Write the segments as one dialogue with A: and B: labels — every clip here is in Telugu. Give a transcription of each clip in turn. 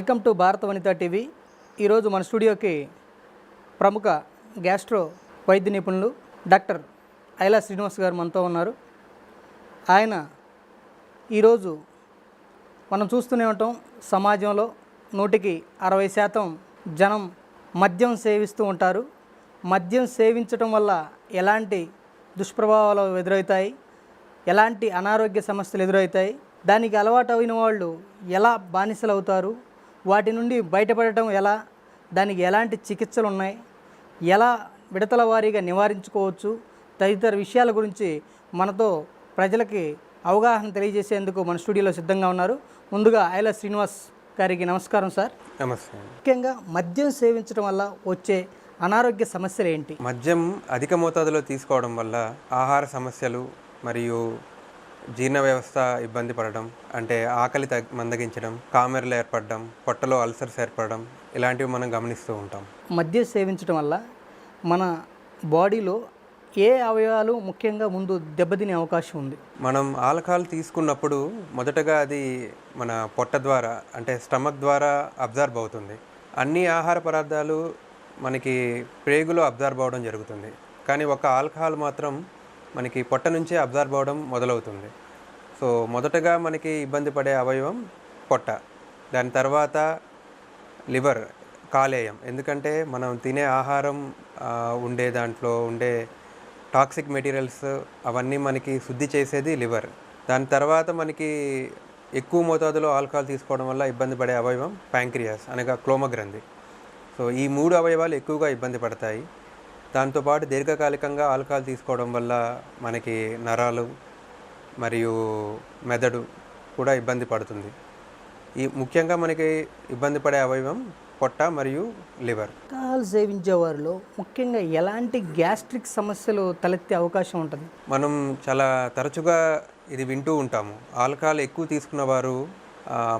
A: వెల్కమ్ టు భారత వనిత టీవీ. ఈరోజు మన స్టూడియోకి ప్రముఖ గ్యాస్ట్రో వైద్య నిపుణులు డాక్టర్ ఐలా శ్రీనివాస్ గారు మనతో ఉన్నారు. ఆయన ఈరోజు మనం చూస్తూనే ఉంటాం సమాజంలో నూటికి అరవై శాతం జనం మద్యం సేవిస్తూ ఉంటారు. మద్యం సేవించడం వల్ల ఎలాంటి దుష్ప్రభావాలు ఎదురవుతాయి? ఎలాంటి అనారోగ్య సమస్యలు ఎదురవుతాయి? దానికి అలవాటు అయిన వాళ్ళు ఎలా బానిసలు అవుతారు వాటి నుండి బయటపడటం ఎలా? దానికి ఎలాంటి చికిత్సలు ఉన్నాయి? ఎలా విడతల వారీగా నివారించుకోవచ్చు? తదితర విషయాల గురించి మనతో ప్రజలకి అవగాహన తెలియజేసేందుకు మన స్టూడియోలో సిద్ధంగా ఉన్నారు. ముందుగా ఐల శ్రీనివాస్ గారికి నమస్కారం సార్.
B: నమస్తే.
A: ముఖ్యంగా మద్యం సేవించడం వల్ల వచ్చే అనారోగ్య సమస్యలు ఏంటి?
B: మద్యం అధిక మోతాదులో తీసుకోవడం వల్ల ఆహార సమస్యలు మరియు జీర్ణ వ్యవస్థ ఇబ్బంది పడడం అంటే ఆకలి తగ్ మందగించడం కామెరలు ఏర్పడడం పొట్టలో అల్సర్స్ ఏర్పడడం ఇలాంటివి మనం గమనిస్తూ ఉంటాం.
A: మద్యం సేవించడం వల్ల మన బాడీలో ఏ అవయవాలు ముఖ్యంగా ముందు దెబ్బతినే అవకాశం ఉంది?
B: మనం ఆల్కహాల్ తీసుకున్నప్పుడు మొదటగా అది మన పొట్ట ద్వారా అంటే స్టమక్ ద్వారా అబ్జర్వ్ అవుతుంది. అన్ని ఆహార పదార్థాలు మనకి ప్రేగులో అబ్జర్వ్ అవ్వడం జరుగుతుంది. కానీ ఒక ఆల్కహాల్ మాత్రం మనకి పొట్ట నుంచే అబ్జర్వ్ అవ్వడం మొదలవుతుంది. సో మొదటగా మనకి ఇబ్బంది పడే అవయవం పొట్ట. దాని తర్వాత లివర్ కాలేయం. ఎందుకంటే మనం తినే ఆహారం ఉండే దాంట్లో ఉండే టాక్సిక్ మెటీరియల్స్ అవన్నీ మనకి శుద్ధి చేసేది లివర్. దాని తర్వాత మనకి ఎక్కువ మోతాదులో ఆల్కహాల్ తీసుకోవడం వల్ల ఇబ్బంది పడే అవయవం ప్యాంక్రియాస్ అనగా క్లోమగ్రంథి. సో ఈ మూడు అవయవాలు ఎక్కువగా ఇబ్బంది పడతాయి. దాంతోపాటు దీర్ఘకాలికంగా ఆల్కహాల్ తీసుకోవడం వల్ల మనకి నరాలు మరియు మెదడు కూడా ఇబ్బంది పడుతుంది. ఈ ముఖ్యంగా మనకి ఇబ్బంది పడే అవయవం పొట్ట మరియు లివర్.
A: ఆల్కహాల్ సేవించే వారిలో ముఖ్యంగా ఎలాంటి గ్యాస్ట్రిక్ సమస్యలు తలెత్తే అవకాశం ఉంటుంది?
B: మనం చాలా తరచుగా ఇది వింటూ ఉంటాము. ఆల్కహాల్ ఎక్కువ తీసుకున్న వారు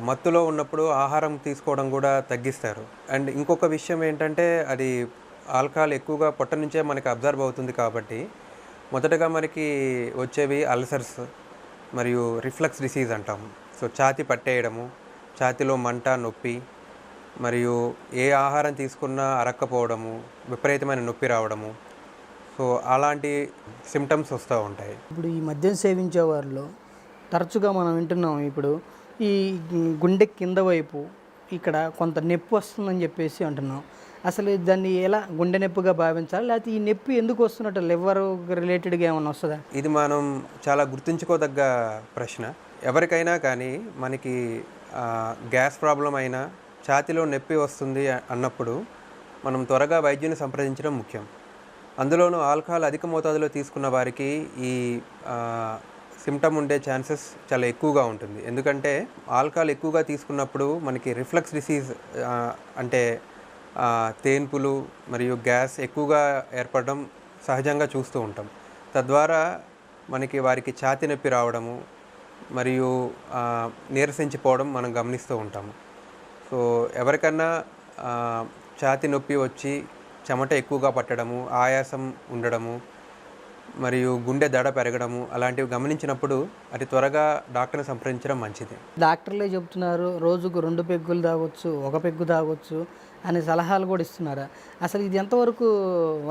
B: మత్తులో ఉన్నప్పుడు ఆహారం తీసుకోవడం కూడా తగ్గిస్తారు. అండ్ ఇంకొక విషయం ఏంటంటే అది ఆల్కహాల్ ఎక్కువగా పొట్ట నుంచే మనకి అబ్జర్వ్ అవుతుంది కాబట్టి మొదటగా మనకి వచ్చేవి అల్సర్స్ మరియు రిఫ్లక్స్ డిసీజ్ అంటాము సో ఛాతి పట్టేయడము ఛాతిలో మంట నొప్పి మరియు ఏ ఆహారం తీసుకున్నా అరక్కపోవడము విపరీతమైన నొప్పి రావడము. సో అలాంటి సిమ్టమ్స్ వస్తూ ఉంటాయి.
A: ఇప్పుడు ఈ మద్యం సేవించే వారిలో తరచుగా మనం వింటున్నాం ఇప్పుడు ఈ గుండె కింద వైపు ఇక్కడ కొంత నొప్పి వస్తుందని చెప్పేసి అంటున్నాం. అసలు దాన్ని ఎలా గుండె నొప్పిగా భావించాలి? లేకపోతే ఈ నొప్పి ఎందుకు వస్తున్నట్టు లివర్ రిలేటెడ్గా ఏమైనా వస్తుందా?
B: ఇది మనం చాలా గుర్తుంచుకోదగ్గ ప్రశ్న. ఎవరికైనా కానీ మనకి గ్యాస్ ప్రాబ్లం అయినా ఛాతిలో నొప్పి వస్తుంది అన్నప్పుడు మనం త్వరగా వైద్యుని సంప్రదించడం ముఖ్యం. అందులోనూ ఆల్కహాల్ అధిక మోతాదులో తీసుకున్న వారికి ఈ సిమ్టమ్ ఉండే ఛాన్సెస్ చాలా ఎక్కువగా ఉంటుంది. ఎందుకంటే ఆల్కహాల్ ఎక్కువగా తీసుకున్నప్పుడు మనకి రిఫ్లెక్స్ డిసీజ్ అంటే తేన్పులు మరియు గ్యాస్ ఎక్కువగా ఏర్పడడం సహజంగా చూస్తూ ఉంటాం. తద్వారా మనకి వారికి ఛాతి నొప్పి రావడము మరియు నీరసించిపోవడం మనం గమనిస్తూ ఉంటాము. సో ఎవరికన్నా ఛాతి నొప్పి వచ్చి చెమట ఎక్కువగా పట్టడము ఆయాసం ఉండడము మరియు గుండె దడ పెరగడము అలాంటివి గమనించినప్పుడు అతి త్వరగా డాక్టర్ని సంప్రదించడం మంచిది.
A: డాక్టర్లే చెప్తున్నారు రోజుకు రెండు పెగ్గులు తాగొచ్చు ఒక పెగ్గు తాగొచ్చు అనే సలహాలు కూడా ఇస్తున్నారు? అసలు ఇది ఎంతవరకు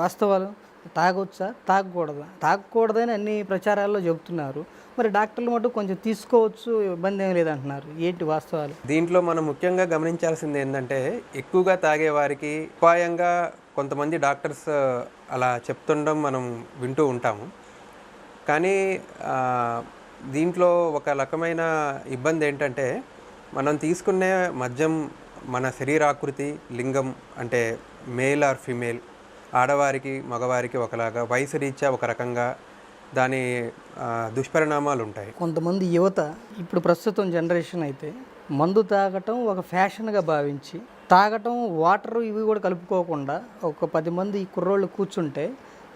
A: వాస్తవాలు? తాగొచ్చా? తాగకూడదా? తాగకూడదని అన్ని ప్రచారాల్లో చెబుతున్నారు. మరి డాక్టర్లు మటు కొంచెం తీసుకోవచ్చు ఇబ్బంది ఏం లేదంటున్నారు. ఏంటి వాస్తవాలు?
B: దీంట్లో మనం ముఖ్యంగా గమనించాల్సింది ఏంటంటే ఎక్కువగా తాగే వారికి ఉపాయంగా కొంతమంది డాక్టర్స్ అలా చెప్తుండడం మనం వింటూ ఉంటాము. కానీ దీంట్లో ఒక రకమైన ఇబ్బంది ఏంటంటే మనం తీసుకునే మద్యం మన శరీరాకృతి లింగం అంటే మేల్ ఆర్ ఫిమేల్. ఆడవారికి మగవారికి ఒకలాగా వయసు రీత్యా ఒక రకంగా దాని దుష్పరిణామాలు ఉంటాయి.
A: కొంతమంది యువత ఇప్పుడు ప్రస్తుతం జనరేషన్ అయితే మందు తాగటం ఒక ఫ్యాషన్గా భావించి తాగటం వాటర్ ఇవి కూడా కలుపుకోకుండా ఒక పది మంది కుర్రోళ్ళు కూర్చుంటే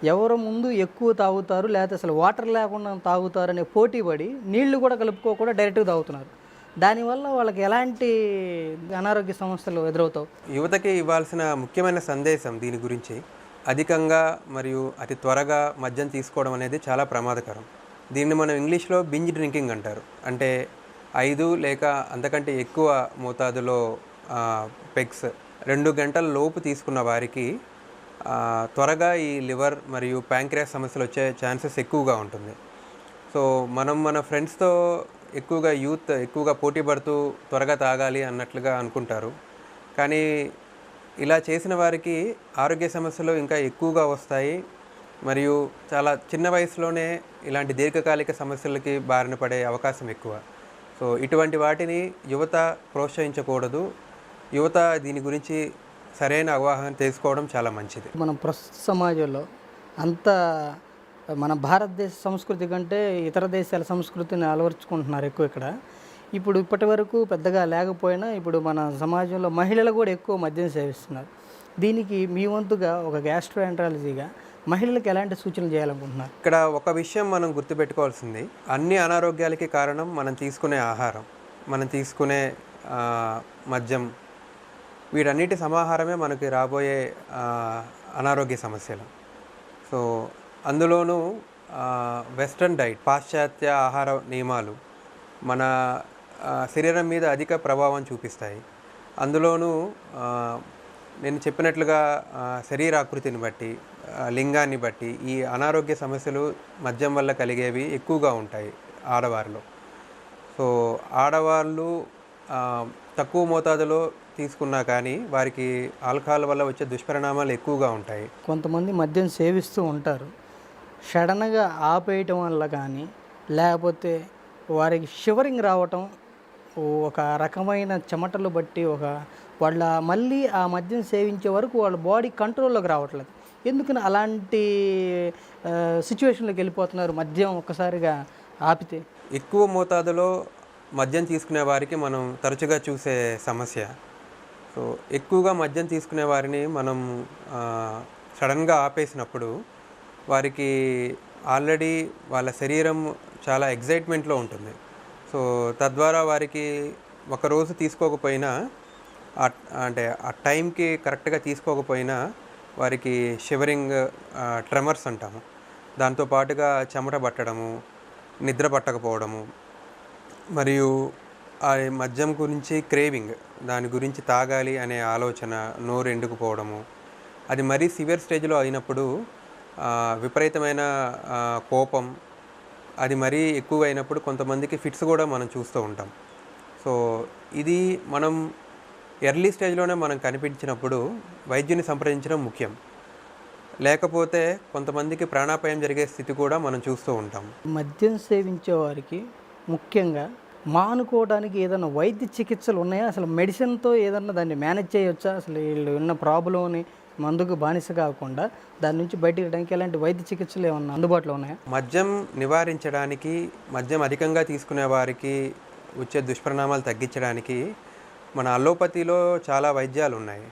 A: ఎవరు ముందు ఎక్కువ తాగుతారు లేకపోతే అసలు వాటర్ లేకుండా తాగుతారు అనే పోటీ పడి నీళ్ళు కూడా కలుపుకోకుండా డైరెక్ట్గా తాగుతున్నారు. దానివల్ల వాళ్ళకి ఎలాంటి అనారోగ్య సమస్యలు ఎదురవుతావు?
B: యువతకి ఇవ్వాల్సిన ముఖ్యమైన సందేశం దీని గురించి అధికంగా మరియు అతి త్వరగా మద్యం తీసుకోవడం అనేది చాలా ప్రమాదకరం. దీన్ని మనం ఇంగ్లీష్లో బింజ్ డ్రింకింగ్ అంటారు. అంటే ఐదు లేక అంతకంటే ఎక్కువ మోతాదులో పెగ్స్ రెండు గంటల లోపు తీసుకున్న వారికి త్వరగా ఈ లివర్ మరియు ప్యాంక్రియాస్ సమస్యలు వచ్చే ఛాన్సెస్ ఎక్కువగా ఉంటుంది. సో మనం మన ఫ్రెండ్స్తో ఎక్కువగా యూత్ ఎక్కువగా పోటీ పడుతూ త్వరగా తాగాలి అన్నట్లుగా అనుకుంటారు. కానీ ఇలా చేసిన వారికి ఆరోగ్య సమస్యలు ఇంకా ఎక్కువగా వస్తాయి. మరియు చాలా చిన్న వయసులోనే ఇలాంటి దీర్ఘకాలిక సమస్యలకి బారిన పడే అవకాశం ఎక్కువ. సో ఇటువంటి వాటిని యువత ప్రోత్సహించకూడదు. యువత దీని గురించి సరైన అవగాహన తెలుసుకోవడం చాలా మంచిది.
A: మనం ప్రస్తుత సమాజంలో అంత మన భారతదేశ సంస్కృతి కంటే ఇతర దేశాల సంస్కృతిని అలవర్చుకుంటున్నారు ఎక్కువ ఇక్కడ. ఇప్పుడు ఇప్పటి వరకు పెద్దగా లేకపోయినా ఇప్పుడు మన సమాజంలో మహిళలు కూడా ఎక్కువ మద్యం సేవిస్తున్నారు. దీనికి మీ వంతుగా ఒక గ్యాస్ట్రోఎంట్రాలజీగా మహిళలకు ఎలాంటి సూచనలు చేయాలనుకుంటున్నారు?
B: ఇక్కడ ఒక విషయం మనం గుర్తుపెట్టుకోవాల్సింది. అన్ని అనారోగ్యాలకి కారణం మనం తీసుకునే ఆహారం మనం తీసుకునే మద్యం. వీటన్నిటి సమాహారమే మనకి రాబోయే అనారోగ్య సమస్యలు. సో అందులోనూ వెస్ట్రన్ డైట్ పాశ్చాత్య ఆహార నియమాలు మన శరీరం మీద అధిక ప్రభావం చూపిస్తాయి. అందులోనూ నేను చెప్పినట్లుగా శరీరాకృతిని బట్టి లింగాన్ని బట్టి ఈ అనారోగ్య సమస్యలు మద్యం వల్ల కలిగేవి ఎక్కువగా ఉంటాయి ఆడవారిలో. సో ఆడవాళ్ళు తక్కువ మోతాదులో తీసుకున్నా కానీ వారికి ఆల్కహాల్ వల్ల వచ్చే దుష్పరిణామాలు ఎక్కువగా ఉంటాయి.
A: కొంతమంది మద్యం సేవిస్తూ ఉంటారు. సడన్గా ఆపేయటం వల్ల కానీ లేకపోతే వారికి షివరింగ్ రావటం ఒక రకమైన చెమటలు బట్టి ఒక వాళ్ళ మళ్ళీ ఆ మద్యం సేవించే వరకు వాళ్ళ బాడీ కంట్రోల్లోకి రావట్లేదు. ఎందుకని అలాంటి సిచ్యువేషన్లోకి వెళ్ళిపోతున్నారు మద్యం ఒక్కసారిగా ఆపితే?
B: ఎక్కువ మోతాదులో మద్యం తీసుకునే వారికి మనం తరచుగా చూసే సమస్య. సో ఎక్కువగా మద్యం తీసుకునే వారిని మనం సడన్గా ఆపేసినప్పుడు వారికి ఆల్రెడీ వాళ్ళ శరీరం చాలా ఎగ్జైట్మెంట్లో ఉంటుంది. సో తద్వారా వారికి ఒక రోజు తీసుకోకపోయినా అంటే ఆ టైంకి కరెక్ట్గా తీసుకోకపోయినా వారికి షివరింగ్ ట్రెమర్స్ అంటాము. దాంతో పాటుగా చెమట పట్టడము నిద్ర పట్టకపోవడము మరియు ఆ మద్యం గురించి క్రేవింగ్ దాని గురించి తాగాలి అనే ఆలోచన నోరు ఎండుకుపోవడము అది మరీ సివియర్ స్టేజ్లో అయినప్పుడు విపరీతమైన కోపం. అది మరీ ఎక్కువ అయినప్పుడు కొంతమందికి ఫిట్స్ కూడా మనం చూస్తూ ఉంటాం. సో ఇది మనం ఎర్లీ స్టేజ్లోనే మనం కనిపించినప్పుడు వైద్యుని సంప్రదించడం ముఖ్యం. లేకపోతే కొంతమందికి ప్రాణాపాయం జరిగే స్థితి కూడా మనం చూస్తూ ఉంటాం.
A: మద్యం సేవించే వారికి ముఖ్యంగా మానుకోవడానికి ఏదైనా వైద్య చికిత్సలు ఉన్నాయా? అసలు మెడిసిన్తో ఏదన్నా దాన్ని మేనేజ్ చేయొచ్చా? అసలు వీళ్ళు ఉన్న ప్రాబ్లంని మందుకు బానిస కాకుండా దాని నుంచి బయటికి రావడానికి ఎలాంటి వైద్య చికిత్సలు ఏమన్నా అందుబాటులో ఉన్నాయా?
B: మద్యం నివారించడానికి మద్యం అధికంగా తీసుకునే వారికి వచ్చే దుష్పరిణామాలు తగ్గించడానికి మన అల్లోపతిలో చాలా వైద్యాలు ఉన్నాయి.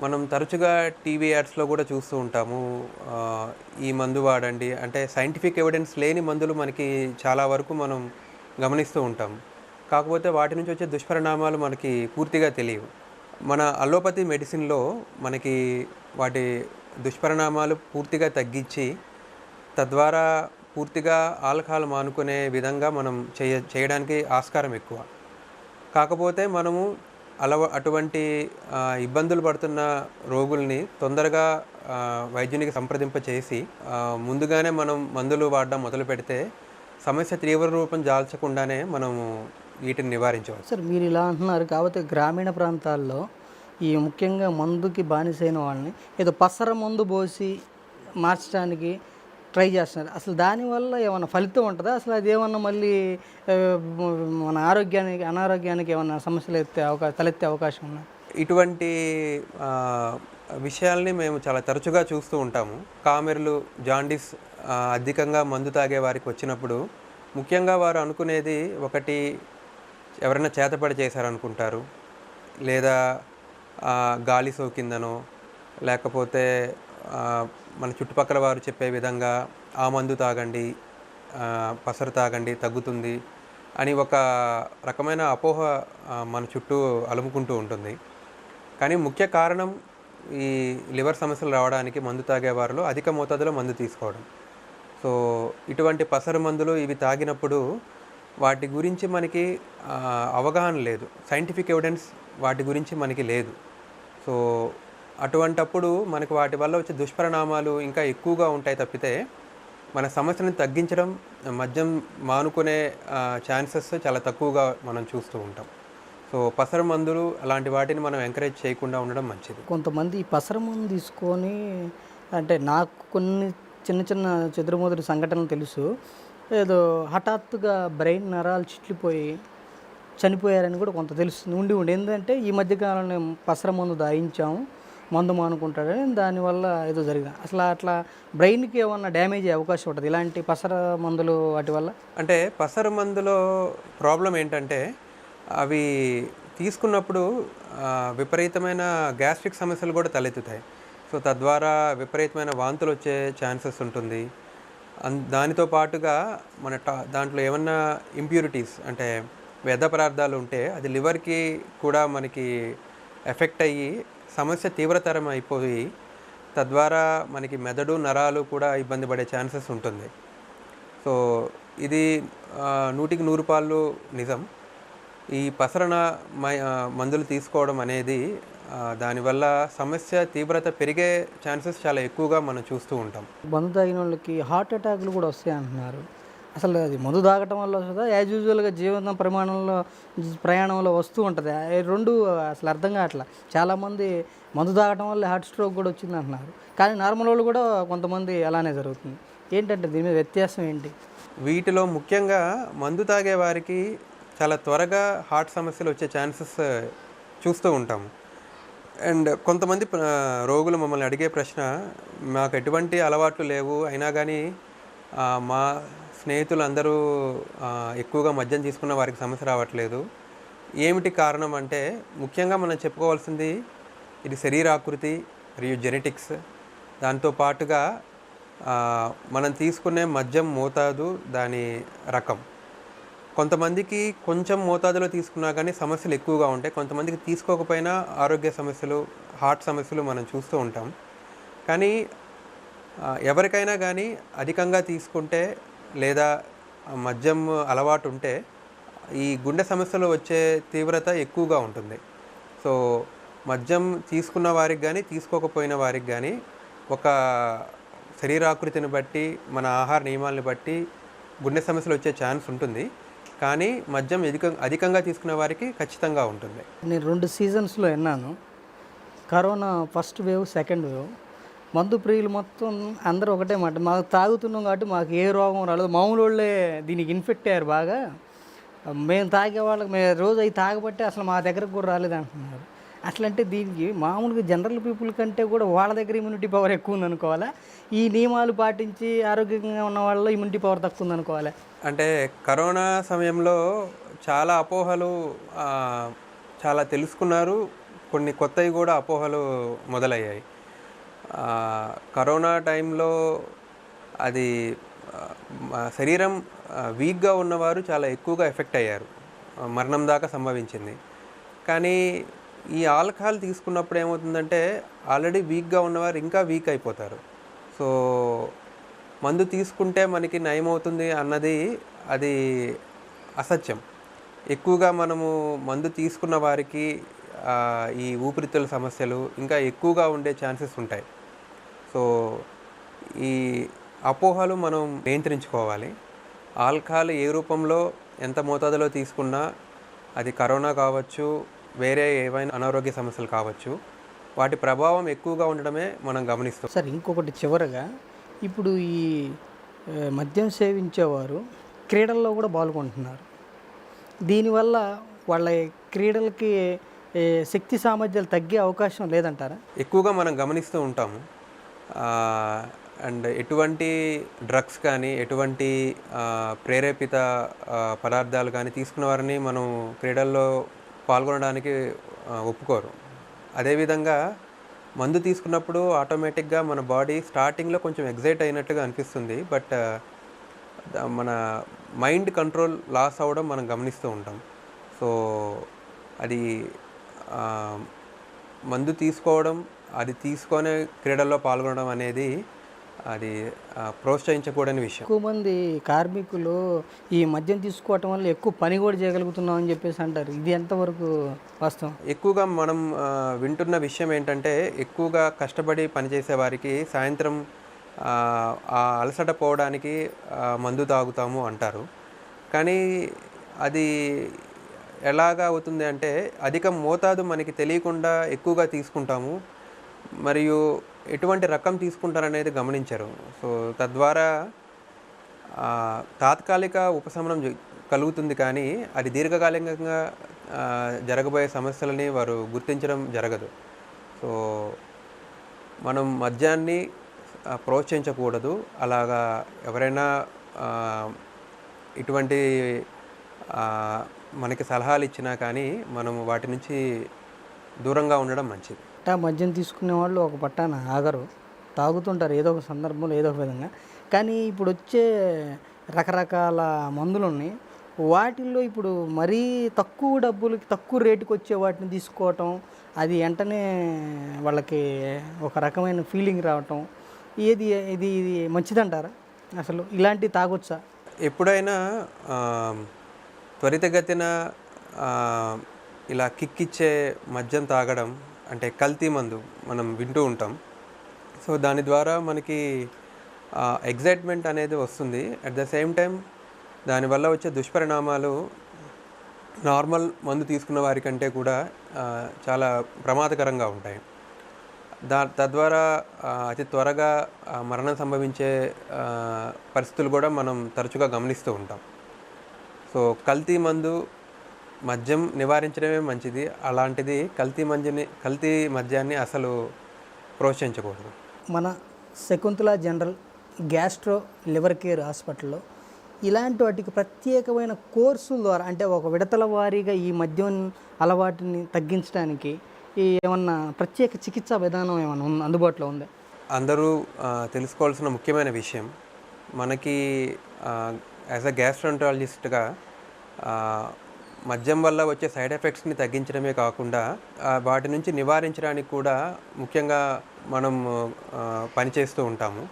B: మనం తరచుగా టీవీ యాడ్స్లో కూడా చూస్తూ ఉంటాము. ఈ మందు వాడండి. అంటే సైంటిఫిక్ ఎవిడెన్స్ లేని మందులు మనకి చాలా వరకు మనం గమనిస్తూ ఉంటాం. కాకపోతే వాటి నుంచి వచ్చే దుష్పరిణామాలు మనకి పూర్తిగా తెలియవు. మన అల్లోపతి మెడిసిన్లో మనకి వాటి దుష్పరిణామాలు పూర్తిగా తగ్గించి తద్వారా పూర్తిగా ఆల్కహాల్ మానుకునే విధంగా మనం చేయ చేయడానికి ఆస్కారం ఎక్కువ. కాకపోతే మనము అలవ అటువంటి ఇబ్బందులు పడుతున్న రోగుల్ని తొందరగా వైద్యునికి సంప్రదింప చేసి ముందుగానే మనం మందులు వాడడం మొదలు పెడితే సమస్య తీవ్ర రూపం దాల్చకుండానే మనము వీటిని నివారించవచ్చు.
A: సార్ మీరు ఇలా అంటున్నారు కాకపోతే గ్రామీణ ప్రాంతాల్లో ఈ ముఖ్యంగా మందుకి బానిసైన వాళ్ళని ఏదో పసర మందు పోసి మార్చడానికి ట్రై చేస్తున్నారు. అసలు దానివల్ల ఏమైనా ఫలితం ఉంటుందా? అసలు అది ఏమన్నా మళ్ళీ మన ఆరోగ్యానికి అనారోగ్యానికి ఏమన్నా సమస్యలు ఎత్తే అవకాశం తలెత్తే అవకాశం ఉందా?
B: ఇటువంటి విషయాల్ని మేము చాలా తరచుగా చూస్తూ ఉంటాము. కామెర్లు జాండీస్ అధికంగా మందు తాగే వారికి వచ్చినప్పుడు ముఖ్యంగా వారు అనుకునేది ఒకటి ఎవరైనా చేతపడి చేశారనుకుంటారు. లేదా గాలి సోకిందనో లేకపోతే మన చుట్టుపక్కల వారు చెప్పే విధంగా ఆ మందు తాగండి పసరు తాగండి తగ్గుతుంది అని ఒక రకమైన అపోహ మన చుట్టూ అలుముకుంటూ ఉంటుంది. కానీ ముఖ్య కారణం ఈ లివర్ సమస్యలు రావడానికి మందు తాగేవారిలో అధిక మోతాదులో మందు తీసుకోవడం. సో ఇటువంటి పసరు మందులు ఇవి తాగినప్పుడు వాటి గురించి మనకి అవగాహన లేదు. సైంటిఫిక్ ఎవిడెన్స్ వాటి గురించి మనకి లేదు. సో అటువంటప్పుడు మనకు వాటి వల్ల వచ్చే దుష్పరిణామాలు ఇంకా ఎక్కువగా ఉంటాయి తప్పితే మన సమస్యను తగ్గించడం మద్యం మానుకునే ఛాన్సెస్ చాలా తక్కువగా మనం చూస్తూ ఉంటాం. సో పసర మందులు అలాంటి వాటిని మనం ఎంకరేజ్ చేయకుండా ఉండడం మంచిది.
A: కొంతమంది ఈ పసర మందు తీసుకొని అంటే నాకు కొన్ని చిన్న చిన్న చెదురుమదురు సంఘటనలు తెలుసు. ఏదో హఠాత్తుగా బ్రెయిన్ నరాలు చిట్లిపోయి చనిపోయారని కూడా కొంత తెలుస్తుంది. ఉండి ఉండి. ఏంటంటే ఈ మధ్యకాలంలో పసర మందు దాయించాము మందు మానుకుంటాడని దానివల్ల ఏదో జరిగింది. అసలు అట్లా బ్రెయిన్కి ఏమన్నా డ్యామేజ్ అయ్యే అవకాశం ఉంటుంది? ఇలాంటి పసర మందులు వాటి వల్ల?
B: అంటే పసర మందులో ప్రాబ్లం ఏంటంటే అవి తీసుకున్నప్పుడు విపరీతమైన గ్యాస్ట్రిక్ సమస్యలు కూడా తలెత్తుతాయి. సో తద్వారా విపరీతమైన వాంతులు వచ్చే ఛాన్సెస్ ఉంటుంది. దానితో పాటుగా మన టా దాంట్లో ఏమన్నా ఇంప్యూరిటీస్ అంటే వ్యర్థ పదార్థాలు ఉంటే అది లివర్కి కూడా మనకి ఎఫెక్ట్ అయ్యి సమస్య తీవ్రతరం అయిపోయి తద్వారా మనకి మెదడు నరాలు కూడా ఇబ్బంది పడే ఛాన్సెస్ ఉంటుంది. సో ఇది నూటికి నూరు పాళ్ళు నిజం. ఈ పసరణ మై- మందులు తీసుకోవడం అనేది దానివల్ల సమస్య తీవ్రత పెరిగే ఛాన్సెస్ చాలా ఎక్కువగా మనం చూస్తూ ఉంటాం.
A: మందు తాగిన వాళ్ళకి హార్ట్ అటాక్లు కూడా వస్తాయి అంటున్నారు అసలు అది మందు తాగటం వల్ల వస్తుందా? యాజ్ యూజువల్గా జీవన ప్రమాణంలో ప్రయాణంలో వస్తూ ఉంటుంది. రెండు అసలు అర్థం కావట్లా? చాలామంది మందు తాగటం వల్ల హార్ట్ స్ట్రోక్ కూడా వచ్చింది అంటున్నారు కానీ నార్మల్ వాళ్ళు కూడా కొంతమంది అలానే జరుగుతుంది. ఏంటంటే దీని మీద వ్యత్యాసం ఏంటి?
B: వీటిలో ముఖ్యంగా మందు తాగే వారికి చాలా త్వరగా హార్ట్ సమస్యలు వచ్చే ఛాన్సెస్ చూస్తూ ఉంటాము అండ్ కొంతమంది రోగులు మమ్మల్ని అడిగే ప్రశ్న మాకు ఎటువంటి అలవాట్లు లేవు. అయినా కానీ మా స్నేహితులు అందరూ ఎక్కువగా మద్యం తీసుకున్న వారికి సమస్య రావట్లేదు. ఏమిటి కారణం అంటే ముఖ్యంగా మనం చెప్పుకోవాల్సింది ఇది శరీరాకృతి మరియు జెనెటిక్స్. దాంతో పాటుగా మనం తీసుకునే మద్యం మోతాదు దాని రకం. కొంతమందికి కొంచెం మోతాదులో తీసుకున్నా కానీ సమస్యలు ఎక్కువగా ఉంటాయి. కొంతమందికి తీసుకోకపోయినా ఆరోగ్య సమస్యలు హార్ట్ సమస్యలు మనం చూస్తూ ఉంటాం. కానీ ఎవరికైనా కానీ అధికంగా తీసుకుంటే లేదా మద్యం అలవాటు ఉంటే ఈ గుండె సమస్యలు వచ్చే తీవ్రత ఎక్కువగా ఉంటుంది. సో మద్యం తీసుకున్న వారికి కానీ తీసుకోకపోయిన వారికి కానీ ఒక శరీరాకృతిని బట్టి మన ఆహార నియమాలను బట్టి గుండె సమస్యలు వచ్చే ఛాన్స్ ఉంటుంది. కానీ మద్యం అధిక అధికంగా తీసుకునే వారికి ఖచ్చితంగా ఉంటుంది.
A: నేను రెండు సీజన్స్లో విన్నాను. Corona first wave second wave. మందు ప్రియులు మొత్తం అందరూ ఒకటే మాట. మాకు తాగుతున్నాం కాబట్టి మాకు ఏ రోగం రాలేదు. మామూలు వాళ్ళే దీనికి ఇన్ఫెక్ట్ అయ్యారు బాగా. మేము తాగే వాళ్ళకి మేము రోజు అవి తాగబట్టే అసలు మా దగ్గరకు కూడా రాలేదు అంటున్నారు. అట్లంటే దీనికి మామూలుగా జనరల్ పీపుల్ కంటే కూడా వాళ్ళ దగ్గర ఇమ్యూనిటీ పవర్ ఎక్కువ ఉంది అనుకోవాలా ఈ నియమాలు పాటించి ఆరోగ్యంగా ఉన్న వాళ్ళ ఇమ్యూనిటీ పవర్ తక్కువ ఉంది అనుకోవాలా
B: అంటే కరోనా సమయంలో చాలా అపోహలు చాలా తెలుసుకున్నారు. కొన్ని కొత్తవి కూడా అపోహలు మొదలయ్యాయి. కరోనా టైంలో అది మా శరీరం వీక్గా ఉన్నవారు చాలా ఎక్కువగా ఎఫెక్ట్ అయ్యారు. మరణం దాకా సంభవించింది. కానీ ఈ ఆల్కహాల్ తీసుకున్నప్పుడు ఏమవుతుందంటే ఆల్రెడీ వీక్గా ఉన్నవారు ఇంకా వీక్ అయిపోతారు. సో మందు తీసుకుంటే మనకి నయమవుతుంది అన్నది అది అసత్యం. ఎక్కువగా మనము మందు తీసుకున్న వారికి ఈ ఊపిరితిత్తుల సమస్యలు ఇంకా ఎక్కువగా ఉండే ఛాన్సెస్ ఉంటాయి. సో ఈ అపోహలు మనం నియంత్రించుకోవాలి. ఆల్కహాల్ ఏ రూపంలో ఎంత మోతాదులో తీసుకున్నా అది కరోనా కావచ్చు వేరే ఏవైనా అనారోగ్య సమస్యలు కావచ్చు వాటి ప్రభావం ఎక్కువగా ఉండడమే మనం గమనిస్తాం
A: సార్ ఇంకొకటి చివరగా ఇప్పుడు ఈ మద్యం సేవించేవారు క్రీడల్లో కూడా పాల్గొంటున్నారు. దీనివల్ల వాళ్ళ క్రీడలకి శక్తి సామర్థ్యాలు తగ్గే అవకాశం లేదంటారా?
B: ఎక్కువగా మనం గమనిస్తూ ఉంటాము. అండ్ ఎటువంటి డ్రగ్స్ కానీ ఎటువంటి ప్రేరేపిత పదార్థాలు కానీ తీసుకున్న వారిని మనం క్రీడల్లో పాల్గొనడానికి ఒప్పుకోరు. అదేవిధంగా మందు తీసుకున్నప్పుడు ఆటోమేటిక్గా మన బాడీ స్టార్టింగ్లో కొంచెం ఎగ్జైట్ అయినట్టుగా అనిపిస్తుంది. బట్ uh, మన మైండ్ కంట్రోల్ లాస్ అవ్వడం మనం గమనిస్తూ ఉంటాం. సో అది మందు తీసుకోవడం అది తీసుకొని క్రీడల్లో పాల్గొనడం అనేది అది ప్రోత్సహించకూడని విషయం.
A: ఎక్కువ మంది కార్మికులు ఈ మద్యం తీసుకోవటం వల్ల ఎక్కువ పని కూడా చేయగలుగుతున్నాం అని చెప్పేసి అంటారు. ఇది ఎంతవరకు వాస్తవం?
B: ఎక్కువగా మనం వింటున్న విషయం ఏంటంటే ఎక్కువగా కష్టపడి పనిచేసే వారికి సాయంత్రం అలసట పోవడానికి మందు తాగుతాము అంటారు. కానీ అది ఎలాగా అవుతుంది అంటే అధిక మోతాదు మనకి తెలియకుండా ఎక్కువగా తీసుకుంటాము. మరియు ఎటువంటి రకం తీసుకుంటారనేది గమనించరు. సో తద్వారా తాత్కాలిక ఉపశమనం కలుగుతుంది కానీ అది దీర్ఘకాలికంగా జరగబోయే సమస్యలని వారు గుర్తించడం జరగదు. సో మనం మద్యాన్ని ప్రోత్సహించకూడదు. అలాగా ఎవరైనా ఇటువంటి మనకి సలహాలు ఇచ్చినా కానీ మనం వాటి నుంచి దూరంగా ఉండడం మంచిది.
A: పట్టా మద్యం తీసుకునే వాళ్ళు ఒక పట్టాన ఆగరు. తాగుతుంటారు ఏదో ఒక సందర్భంలో ఏదో ఒక విధంగా. కానీ ఇప్పుడు వచ్చే రకరకాల మందులు ఉన్నాయి. వాటిల్లో ఇప్పుడు మరీ తక్కువ డబ్బులకి తక్కువ రేటుకి వచ్చే వాటిని తీసుకోవటం అది వెంటనే వాళ్ళకి ఒక రకమైన ఫీలింగ్ రావటం ఏది ఇది ఇది మంచిదంటారా? అసలు ఇలాంటివి తాగొచ్చా?
B: ఎప్పుడైనా త్వరితగతిన ఇలా కిక్ ఇచ్చే మద్యం తాగడం అంటే కల్తీ మందు మనం వింటూ ఉంటాం. సో దాని ద్వారా మనకి ఎగ్జైట్మెంట్ అనేది వస్తుంది. అట్ ద సేమ్ టైం దానివల్ల వచ్చే దుష్పరిణామాలు నార్మల్ మందు తీసుకున్న వారికంటే కూడా చాలా ప్రమాదకరంగా ఉంటాయి. దా తద్వారా అతి త్వరగా మరణం సంభవించే పరిస్థితులు కూడా మనం తరచుగా గమనిస్తూ ఉంటాం. సో కల్తీ మందు మద్యం నివారించడమే మంచిది. అలాంటిది కల్తీ మద్యని కల్తీ మద్యాన్ని అసలు ప్రోత్సహించకూడదు.
A: మన Shakuntala general gastro liver care హాస్పిటల్లో ఇలాంటి వాటికి ప్రత్యేకమైన కోర్సుల ద్వారా అంటే ఒక విడతల వారీగా ఈ మద్యం అలవాటుని తగ్గించడానికి ఈ ఏమన్నా ప్రత్యేక చికిత్సా విధానం ఏమైనా ఉంది? అందుబాటులో ఉందా?
B: అందరూ తెలుసుకోవాల్సిన ముఖ్యమైన విషయం మనకి యాజ్ అ గ్యాస్ట్రంటాలజిస్ట్గా మద్యం వల్ల వచ్చే సైడ్ ఎఫెక్ట్స్ని తగ్గించడమే కాకుండా వాటి నుంచి నివారించడానికి కూడా ముఖ్యంగా మనం పనిచేస్తూ ఉంటాము.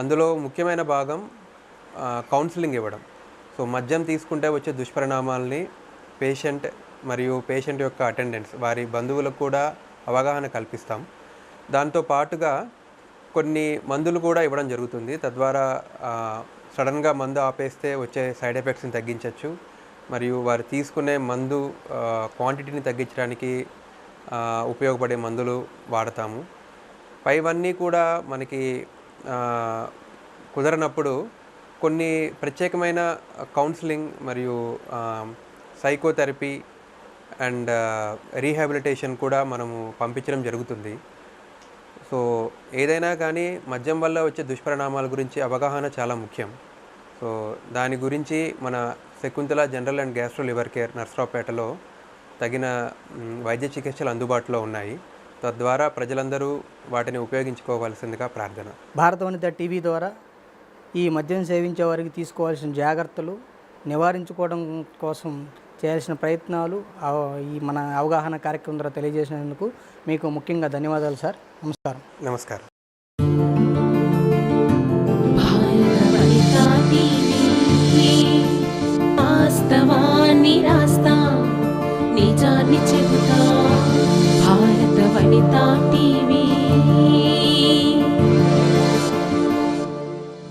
B: అందులో ముఖ్యమైన భాగం కౌన్సిలింగ్ ఇవ్వడం. సో మద్యం తీసుకుంటే వచ్చే దుష్పరిణామాల్ని పేషెంట్ మరియు పేషెంట్ యొక్క అటెండెన్స్ వారి బంధువులకు కూడా అవగాహన కల్పిస్తాం. దాంతో పాటుగా కొన్ని మందులు కూడా ఇవ్వడం జరుగుతుంది. తద్వారా సడన్గా మందు ఆపేస్తే వచ్చే సైడ్ ఎఫెక్ట్స్ని తగ్గించవచ్చు మరియు వారు తీసుకునే మందు క్వాంటిటీని తగ్గించడానికి ఉపయోగపడే మందులు వాడతాము. పైవన్నీ కూడా మనకి కుదరనప్పుడు కొన్ని ప్రత్యేకమైన కౌన్సిలింగ్ మరియు సైకోథెరపీ అండ్ రీహాబిలిటేషన్ కూడా మనము పంపించడం జరుగుతుంది. సో ఏదైనా కానీ మద్యం వల్ల వచ్చే దుష్పరిణామాల గురించి అవగాహన చాలా ముఖ్యం. సో దాని గురించి మన Shakuntala general and gastro liver care నర్సరావుపేటలో తగిన వైద్య చికిత్సలు అందుబాటులో ఉన్నాయి. తద్వారా ప్రజలందరూ వాటిని ఉపయోగించుకోవాల్సిందిగా ప్రార్థన.
A: భారత వనిత టీవీ ద్వారా ఈ మద్యం సేవించే వారికి తీసుకోవాల్సిన జాగ్రత్తలు నివారించుకోవడం కోసం చేయాల్సిన ప్రయత్నాలు ఈ మన అవగాహన కార్యక్రమం ద్వారా తెలియజేసినందుకు మీకు ముఖ్యంగా ధన్యవాదాలు సార్. నమస్కారం.
B: నమస్కారం.
C: భారతవనితా టీవీ వాస్తవాన్ని రాస్తా నిజాన్ని చెబుతా. భారత వనితాటి